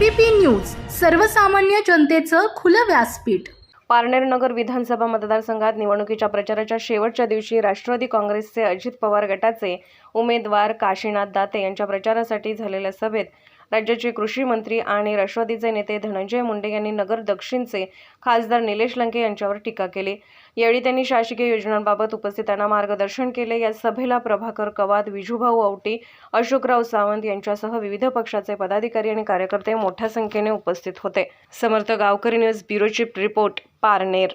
ABP news सर्वसामान्य जनतेचं खुलं व्यासपीठ. पारनेर नगर विधानसभा मतदारसंघात निवडणुकीच्या प्रचाराच्या शेवटच्या दिवशी राष्ट्रवादी काँग्रेसचे अजित पवार गटाचे उमेदवार काशीनाथ दाते यांच्या प्रचारासाठी झालेल्या सभेत राज्याचे कृषी मंत्री आणि राष्ट्रवादीचे नेते धनंजय मुंडे यांनी नगर दक्षिणचे खासदार निलेश लंके यांच्यावर टीका केली. यावेळी त्यांनी शासकीय योजनांबाबत उपस्थितांना मार्गदर्शन केले. या सभेला प्रभाकर कवाद विजूभाऊ औटी अशोकराव सावंत यांच्यासह विविध पक्षाचे पदाधिकारी आणि कार्यकर्ते मोठ्या संख्येने उपस्थित होते. समर्थ गावकरी news bureau chief report Parner.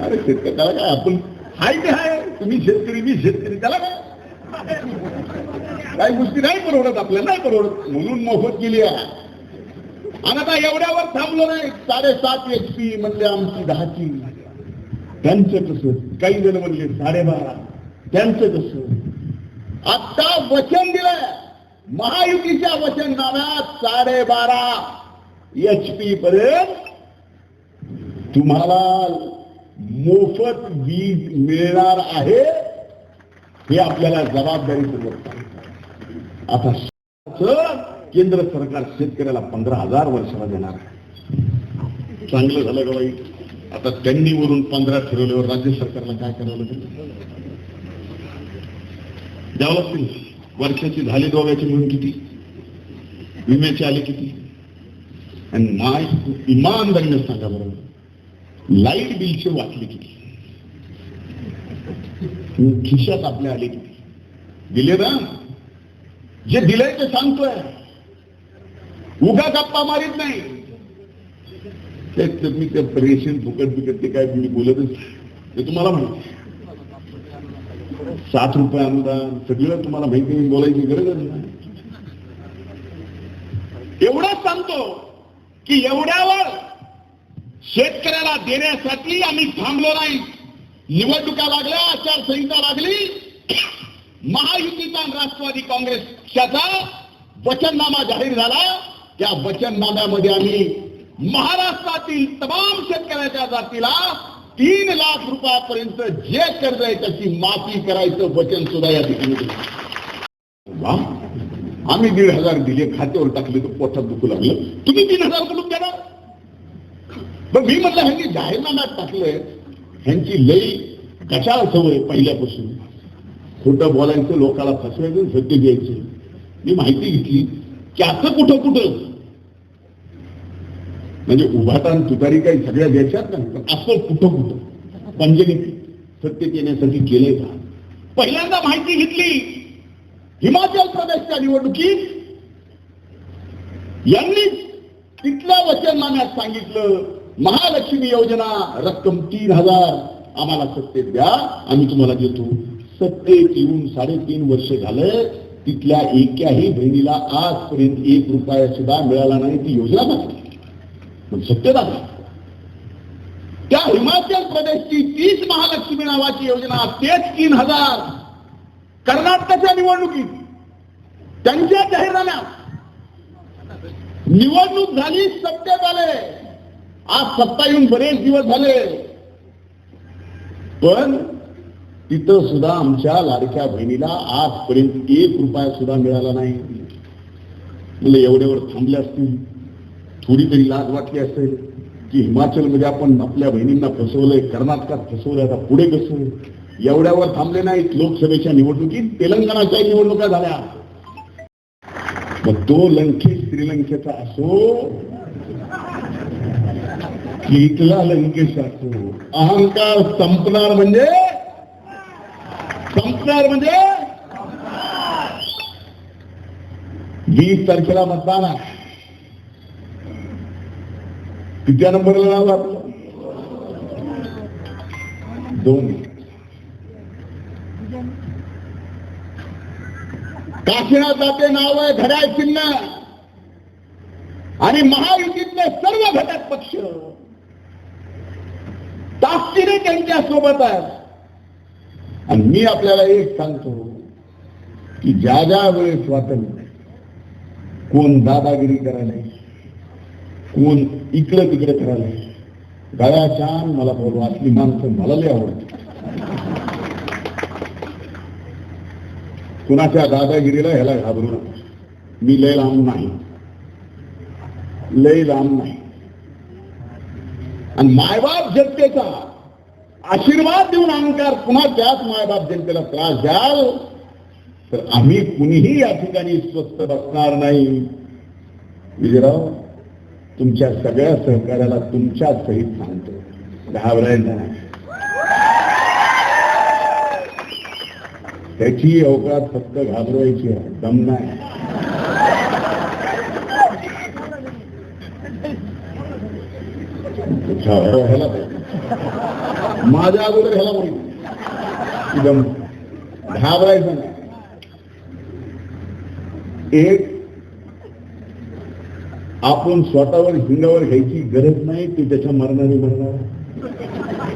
अरे शेतकरी त्याला काय आपण हाय ते हाय. तुम्ही शेतकरी मी शेतकरी. त्याला काय? काही गोष्टी नाही परवडत आपल्याला नाही परवडत. म्हणून मोफत केली आहे. आणि आता एवढ्यावर थांबलो नाही. साडेसात एच पी म्हणले आमची दहाची. त्यांचं कसं काही जण म्हणले साडेबारा. त्यांचं कसं आता वचन दिलंय. महायुतीच्या वचननाम्यात साडेबारा एच पी पर्यंत तुम्हाला मोफत वीज मिळणार आहे हे आपल्याला जबाबदारी सांगतं. आता केंद्र सरकार शेतकऱ्याला पंधरा हजार वर्षाला देणार आहे. चांगलं झालं का बाई? आता त्यांनी वरून पंधरा ठरवल्यावर राज्य सरकारला काय करावं लागेल? द्यावं लागतील. वर्षाची झाली दोघांची म्हणून किती? विम्याचे आले किती? आणि माय इमानदारीने सांगा बरोबर लाइट बिलचे वाचले किती? खिशात आपल्या आले किती? दिले ना? जे दिलंय ते सांगतोय. उगा गप्पा मारित नाही. मी ते रेशन फुकट बिकट ते काय मी बोलतच ते तुम्हाला माहिती सात रुपये अनुदान सगळं तुम्हाला माहिती मी बोलायची गरजच नाही. एवढंच सांगतो की एवढ्यावर शेतकऱ्याला देण्यासाठी आम्ही थांबलो नाही. निवडणुका लागल्या आचारसंहिता लागली. महायुतीचा राष्ट्रवादी काँग्रेस पक्षाचा वचननामा जाहीर झाला. त्या वचननाम्यामध्ये आम्ही महाराष्ट्रातील तमाम शेतकऱ्याच्या जातीला तीन लाख रुपयापर्यंत जे कर्ज आहे त्याची माफी करायचं वचन सुद्धा या ठिकाणी दिलं. आम्ही दीड हजार दिले खात्यावर टाकले तर पोटात दुखू लागलं. तुम्ही तीन हजार कुठून देणार पण मी म्हटलं ह्यांनी जाहीरनाम्यात टाकलंय. ह्यांची लई गचाळ सवय पहिल्यापासून. खोटं बोलायचं लोकाला फसवायचं सत्य द्यायचं. मी माहिती घेतली. की असं कुठं कुठं? म्हणजे उभाटान तुतारी काही सगळ्या देशात नाही असं कुठं कुठं? म्हणजे पंजगती सत्य देण्यासाठी केलंय का? पहिल्यांदा माहिती घेतली. हिमाचल प्रदेशच्या निवडणुकीत यांनी तिथल्या वचननाम्यात सांगितलं महालक्ष्मी योजना रक्कम तीन हजार आम्हाला सत्तेत द्या आम्ही तुम्हाला देतो. सत्तेत येऊन साडेतीन वर्ष झालं तिथल्या एकाही बहिणीला आजपर्यंत एक रुपया सुद्धा मिळाला नाही ती योजना दाखली पण सत्य दाखला त्या हिमाचल प्रदेशची तीस महालक्ष्मी नावाची योजना तेच तीन हजार कर्नाटकाच्या निवडणुकीत त्यांच्या जाहीरनाम्यात निवडणूक झाली सत्तेत आले आज सत्ता येऊन बरेच दिवस झाले. पण तिथं सुद्धा आमच्या लाडक्या बहिणीला आजपर्यंत एक रुपया सुद्धा मिळाला नाही. म्हणजे एवढ्यावर थांबले असतील थोडी तरी लाज वाटली असेल की हिमाचलमध्ये आपण आपल्या बहिणींना फसवलंय कर्नाटकात फसवलंय आता पुढे कसं? एवढ्यावर थांबले नाहीत लोकसभेच्या निवडणुकीत तेलंगणाच्या निवडणुका झाल्या. मग तो लंकेश श्रीलंकेचा असो की इथला लंकेश असो अहंकार संपणार म्हणजे संपणार म्हणजे? वीस तारखेला मतदान आहे. किती नंबरला नाव आपलं दोन. काशीनाथ जाते नाव आहे घड्याळ चिन्ह. आणि महायुतीतले सर्व घटक पक्ष. ताकदीने त्यांच्यासोबत आहेत. आणि मी आपल्याला एक सांगतो की ज्या ज्या वेळेस स्वातंत्र्य कोण दादागिरी करायला कोण इकडं तिकडे करायला गळ्या छान मला बोलवा असली माणसं मला लय आवडते कुणाच्या दादागिरीला ह्याला घाबरू नका. मी लय लांब नाही. लय लांब नाही. आणि मायबाप जनतेचा आशीर्वाद देऊन अहंकार पुन्हा त्याच मायबाप जनतेला त्रास द्याल तर आम्ही कुणीही या ठिकाणी स्वस्थ बसणार नाही. विजयराव तुमच्या सगळ्या सहकार्याला तुमच्या सहित सांगतो. घाबरायचं नाही. त्याची अवकात फक्त घाबरवायची आहे. दम नाही. ह्याला पाहिजे. माझ्या अगोदर ह्याला माहिती जम घाबरायचं नाही. एक आपण स्वतःवर हिंगावर घ्यायची गरज नाही ते त्याच्या मरणाने मरणार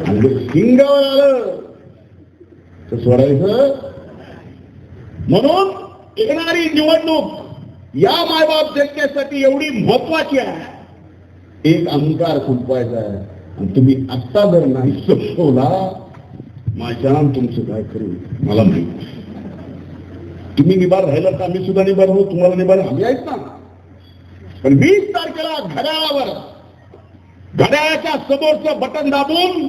म्हणजे हिंगावर आलं तर सोडायचं. म्हणून येणारी निवडणूक या मायबाप जनतेसाठी एवढी महत्वाची आहे. एक अहंकार खुंपवायचा आहे. आणि तुम्ही आत्ता जर नाही संपवला माझ्या तुमचं काय करू? मला माहिती तुम्ही निभार राहिलं तर आम्ही सुद्धा निभार हो तुम्हाला निभार आम्ही आहेत ना? पण वीस तारखेला घड्याळावर घड्याळाच्या समोरचं बटन दाबून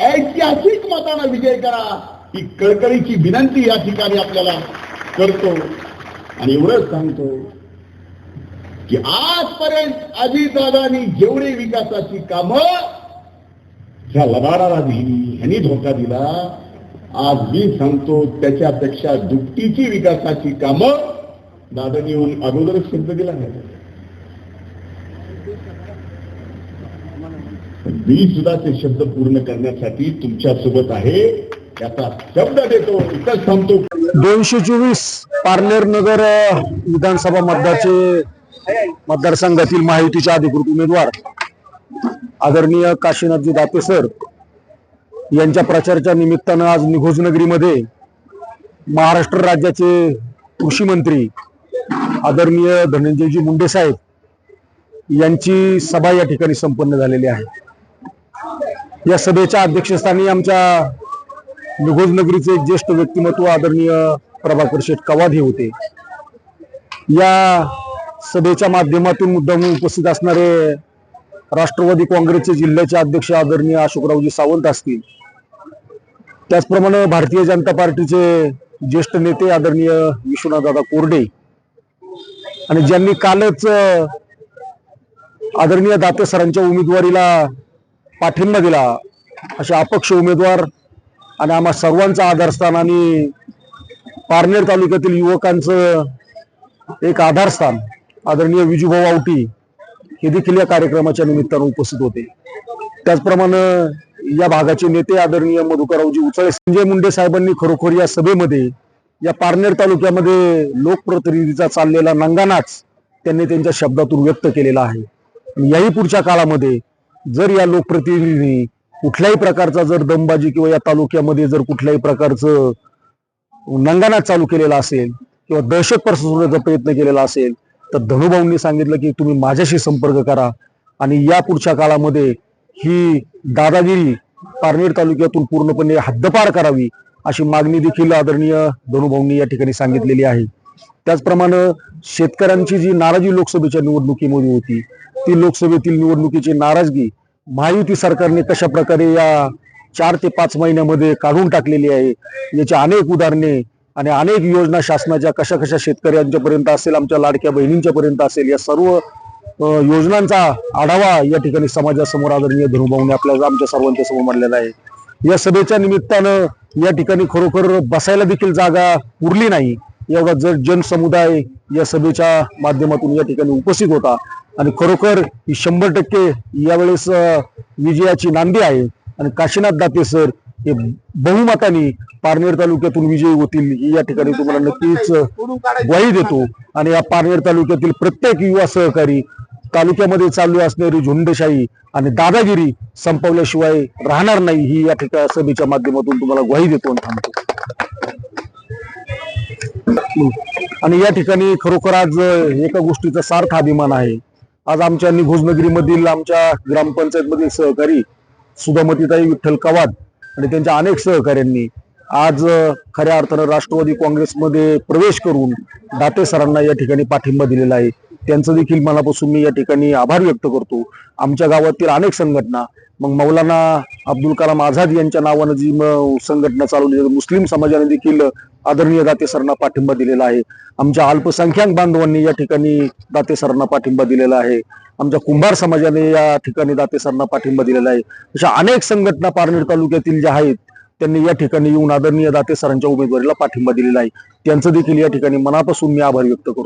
ऐतिहासिक मतानं विजय करा. ही कळकळीची विनंती या ठिकाणी आपल्याला करतो. आणि एवढंच सांगतो की आजपर्यंत अजितदादांनी जेवढे विकासाची कामं ह्या लबाडाला दिली ह्यांनी धोका दिला. आज मी सांगतो त्याच्यापेक्षा दुपटीची विकासाची कामं दादानी येऊन अगोदरच शब्द दिला नाही. मी सुद्धा ते शब्द पूर्ण करण्यासाठी तुमच्यासोबत आहे. त्याचा शब्द देतो इथंच थांबतो. दोनशे चोवीस पार्लेर नगर विधानसभा मतदारचे मतदारसंघातील महायुतीचे अधिकृत उमेदवार आदरणीय काशीनाथजी दाते सर यांच्या प्रचाराच्या निमित्तानं आज निघोजनगरीमध्ये महाराष्ट्र राज्याचे कृषी मंत्री आदरणीय धनंजयजी मुंडे साहेब यांची सभा या ठिकाणी संपन्न झालेली आहे. या सभेच्या अध्यक्षस्थानी आमच्या निघोज नगरीचे ज्येष्ठ व्यक्तिमत्व आदरणीय प्रभाकर शेठ कवाद हे होते. या सभेच्या माध्यमातून मुद्दाम उपस्थित असणारे राष्ट्रवादी काँग्रेसचे जिल्ह्याचे अध्यक्ष आदरणीय अशोकरावजी सावंत असतील. त्याचप्रमाणे भारतीय जनता पार्टीचे ज्येष्ठ नेते आदरणीय विश्वनाथदादा कोरडे. आणि ज्यांनी कालच आदरणीय दाते सरांच्या उमेदवारीला पाठिंबा दिला असे अपक्ष उमेदवार आणि आम्हा सर्वांचं आधारस्थान आणि पारनेर तालुक्यातील युवकांचं एक आधारस्थान. आदरणीय विजूभाऊ आवटी हे देखील या कार्यक्रमाच्या निमित्तानं उपस्थित होते. त्याचप्रमाणे या भागाचे नेते आदरणीय मधुकररावजी उचळे संजय मुंडे साहेबांनी खरोखर या सभेमध्ये या पारनेर तालुक्यामध्ये लोकप्रतिनिधीचा चाललेला नंगानाच त्यांनी त्यांच्या शब्दातून व्यक्त केलेला आहे. याही पुढच्या काळामध्ये जर या लोकप्रतिनिधींनी कुठल्याही प्रकारचा जर दमबाजी किंवा या तालुक्यामध्ये जर कुठल्याही प्रकारचं नंगानाच चालू केलेला असेल किंवा दहशत पसरवण्याचा प्रयत्न केलेला असेल तर धनुभाऊंनी सांगितलं की तुम्ही माझ्याशी संपर्क करा. आणि या पुढच्या काळामध्ये ही दादागिरी पारनेर तालुक्यातून पूर्णपणे हद्दपार करावी अशी मागणी देखील आदरणीय धनुभाऊंनी या ठिकाणी सांगितलेली आहे. त्याचप्रमाणे शेतकऱ्यांची जी नाराजी लोकसभेच्या निवडणुकीमध्ये होती ती लोकसभेतील निवडणुकीची नाराजगी महायुती सरकारने कशा प्रकारे या चार ते पाच महिन्यामध्ये काढून टाकलेली आहे याची अनेक उदाहरणे आणि अनेक योजना शासनाच्या कशा कशा शेतकऱ्यांच्यापर्यंत असेल आमच्या लाडक्या बहिणींच्या पर्यंत असेल या सर्व योजनांचा आढावा या ठिकाणी समाजासमोर आदरणीय धनुभाऊने आपल्या आमच्या सर्वांच्या समोर मांडलेला आहे. या सभेच्या निमित्तानं या ठिकाणी खरोखर बसायला देखील जागा उरली नाही. एवढा जर जनसमुदाय या सभेच्या माध्यमातून या ठिकाणी उपस्थित होता. आणि खरोखर ही शंभर टक्के यावेळेस विजयाची नांदी आहे. आणि काशीनाथ दाते सर हे बहुमताने पारनेर तालुक्यातून विजयी होतील ही या ठिकाणी तुम्हाला नक्कीच ग्वाही देतो. आणि या पारनेर तालुक्यातील प्रत्येक युवा सहकारी तालुक्यामध्ये चालू असणारी झुंडशाही आणि दादागिरी संपवल्याशिवाय राहणार नाही ही या ठिकाणी सभेच्या माध्यमातून तुम्हाला ग्वाही देतो आणि थांबतो आणि या ठिकाणी खरोखर आज एका गोष्टीचा सार्थ अभिमान आहे. आज आमच्या निघोज नगरीमधील आमच्या ग्रामपंचायत मधील सहकारी सुधामतीताई विठ्ठल कवाद आणि त्यांच्या अनेक सहकाऱ्यांनी आज खऱ्या अर्थानं राष्ट्रवादी काँग्रेसमध्ये प्रवेश करून दाते सरांना या ठिकाणी पाठिंबा दिलेला आहे. त्यांचं देखील मनापासून मी या ठिकाणी आभार व्यक्त करतो. आमच्या गावातील अनेक संघटना मग मौलाना अब्दुल कलाम आझाद यांच्या नावानं जी संघटना चालवली मुस्लिम समाजाने देखील आदरणीय दाते सरांना पाठिंबा दिलेला आहे. आमच्या अल्पसंख्याक बांधवांनी या ठिकाणी दाते सरांना पाठिंबा दिलेला आहे. आमच्या कुंभार समाजाने या ठिकाणी दाते सरांना पाठिंबा दिलेला आहे. अशा अनेक संघटना पारनेर तालुक्यातील ज्या आहेत त्यांनी या ठिकाणी येऊन आदरणीय दाते सरांच्या उमेदवारीला पाठिंबा दिलेला आहे. त्यांचं देखील या ठिकाणी मनापासून मी आभार व्यक्त करतो.